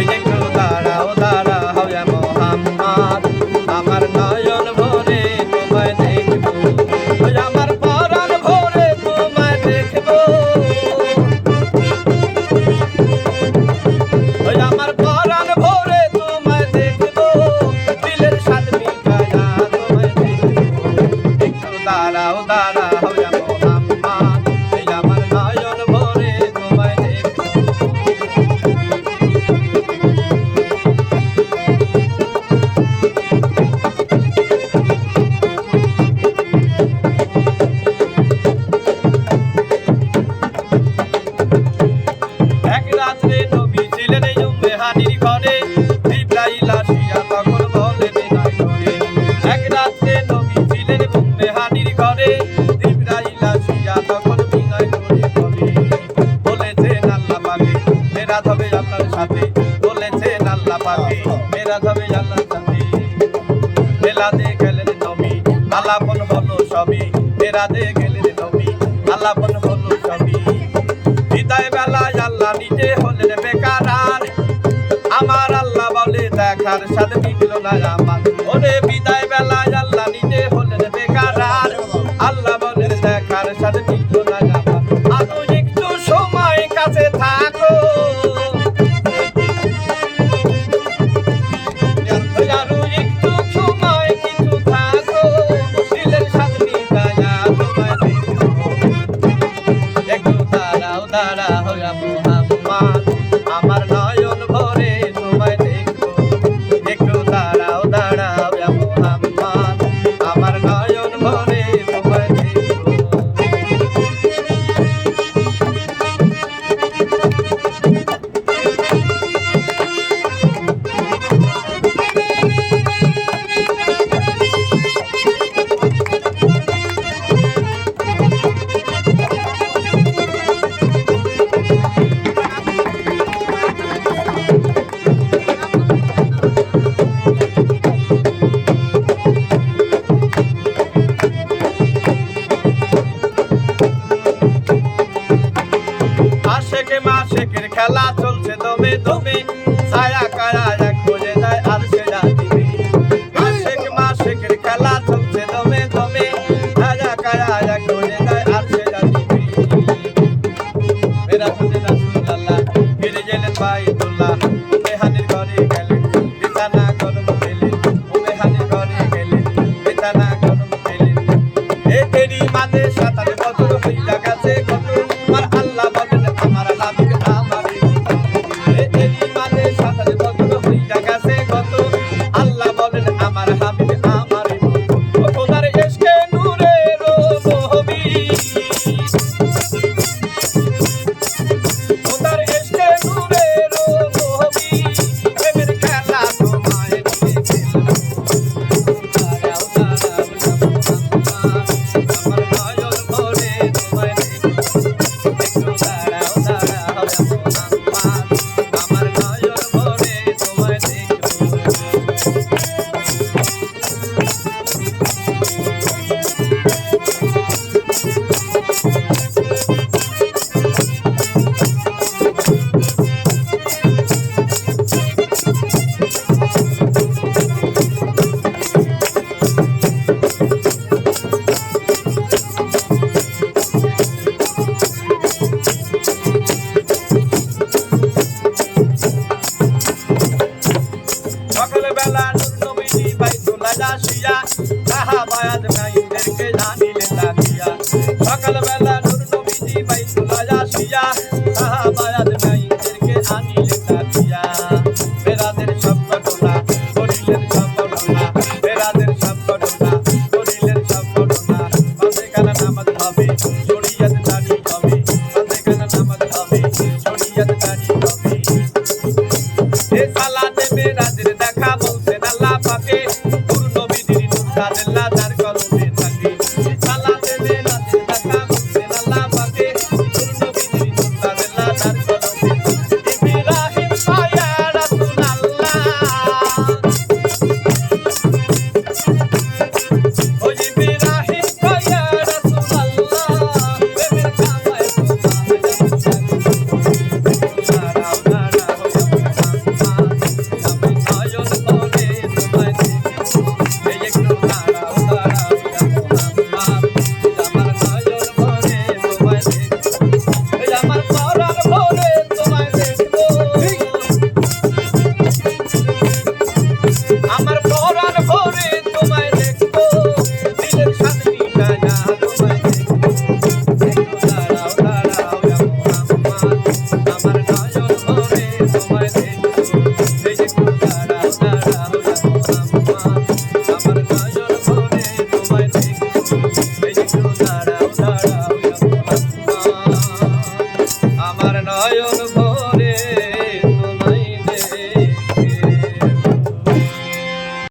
একটু দাঁড়াও দাঁড়াও আমার নয়ন ভরে তোমায় দেখব। আমার পরাণ ভরে তোমায় দেখব। আমার পরাণ ভরে তোমায় দেখব। দিলের সাথে মিটায়া তোমায় দেখব। একটু আলাপন হলো সবই তেরাতে গেলেন তুমি আলাপন হলো সবই বিদায় বেলায় আল্লাহ নিজে হলেন বেকার আমার আল্লাহ বলে দেখার সাথে মিলল না আমার। ওরে la la la la ফিরে গেলেন ভাই তোলা মেহানির ঘরে গেলেন। বিছানা গরম পেলেন মেহানির ঘরে গেলেন। বিছানা গরম পেলেন সাঁতারে বদল হইয়া গেছে Bayern, Bayern, Bayern. আমার নয়ন